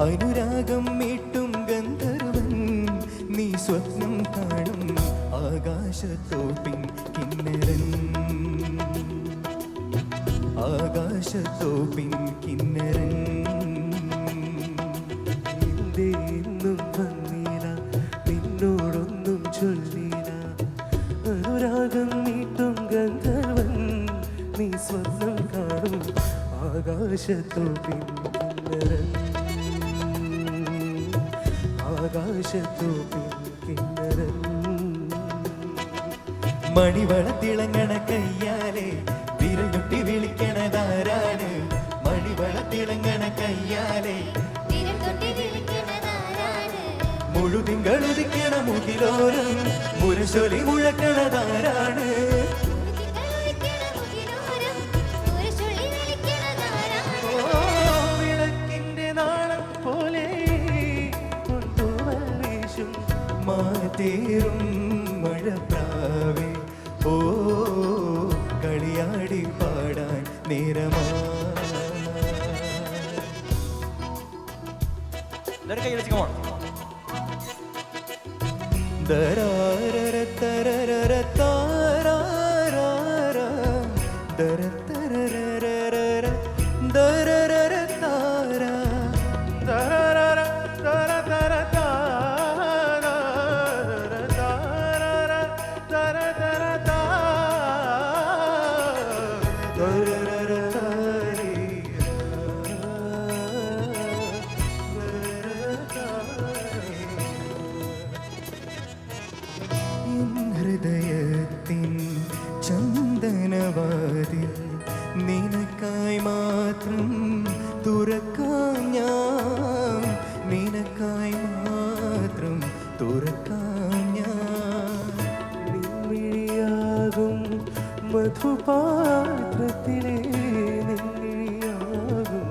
അനുരാഗം മീട്ടും ഗന്ധർവൻ. നീ സ്വപ്നം കാണും ആകാശത്തോപ്പിൻ കിന്നരൻ. ആകാശത്തോപ്പിൻ കിന്നരൻ. എന്നും ചൊല്ലില്ല അനുരാഗം ഗന്ധർവൻ. നീ പിന്നരൻ ആകാശത്തോ പിന്നരൻ മണിവള തിളങ്ങണ കയ്യാലെ വിരഞ്ഞൊട്ടി വിളിക്കണതാരാണ്? മണിവള തിളങ്ങണ കയ്യാലെ മുഴുതിങ്കളുദിക്കണ മുകിലോരം മുരശൊലി മുഴക്കണതാരാണ്? മാതേറും മഴപ്രാവേ. ഓ കളിയാടി പാടാൻ നേരമാ. ദരാരര തരരര താരാരാര. ദര ഹൃദയത്തിൻ ചന്ദനവാതിൽ നിനക്കായി മാത്രം തുറക്കാം ഞാൻ. നിനക്കായി മാത്രം തുറക്കാം മധുപാത്രത്തിലെ നിൻമിഴിയാകും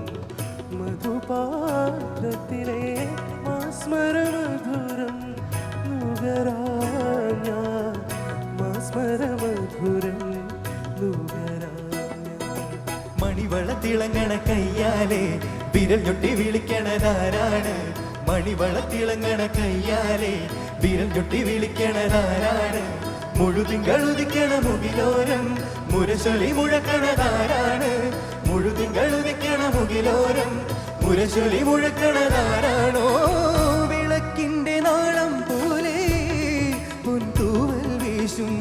മധുപാത്രത്തിലെ മാസ്മരമധുരം നുകരാഞ്ഞ മാസ്മരമധുരം നുകരാഞ്ഞ. മണിവള തിളങ്ങണ കയ്യാലെ വിരൽ ഞൊട്ടി വിളിക്കണതാരാണ്? മണിവള തിളങ്ങണ കയ്യാലെ വിരൽ ഞൊട്ടി വിളിക്കണതാരാണ്? മുഴുതിങ്കളുദിക്കണ മുകിലോരം മുരശൊലി മുഴക്കണതാരാണ്? മുഴുതിങ്കളുതിക്കണ മുകിലോരം മുരശൊലി മുഴക്കണതാരാണോ? വിളക്കിന്റെ നാളം പോലെ പൊൻതൂവൽ വീശും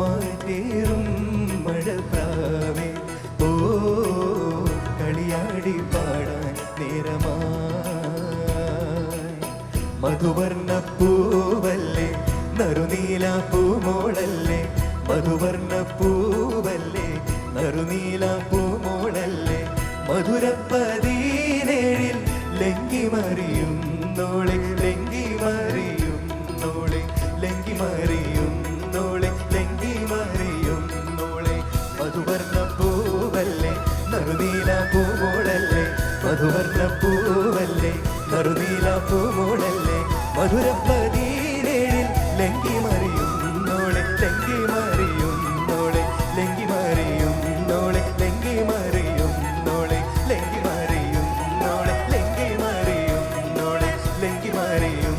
മാറ്റേറും മഴപ്രാവേ. ഓ കളിയാടി പാടാൻ നേരമാ. മധുവർണ പൂവല്ലേ നറുനീല പൂമോളല്ലേ മധുവർണ പൂവല്ലേ നറുനീല പൂമോളല്ലേ മധുരപ്പതീനേഴിൽ ലങ്കി മറിയും നോളെ ലങ്കി മറിയും നോളെ ലങ്കി മറിയും നോളെ ലങ്കി നോളെ മധുവർണ പൂവല്ലേ നറുനീല പൂമോളല്ലേ മധുവർണ പൂവല്ലേ നറുനീല പൂമോളല്ലേ മധുരപ്പ ലങ്കി മറിയുന്നോളെ ലങ്കി മറിയുന്നോളെ ലങ്കി മറിയുന്നോളെ ലങ്കി മറിയുന്നോളെ ലങ്കി മറിയുന്നോളെ ലങ്കി മറിയുന്നോളെ ലങ്കി മറിയും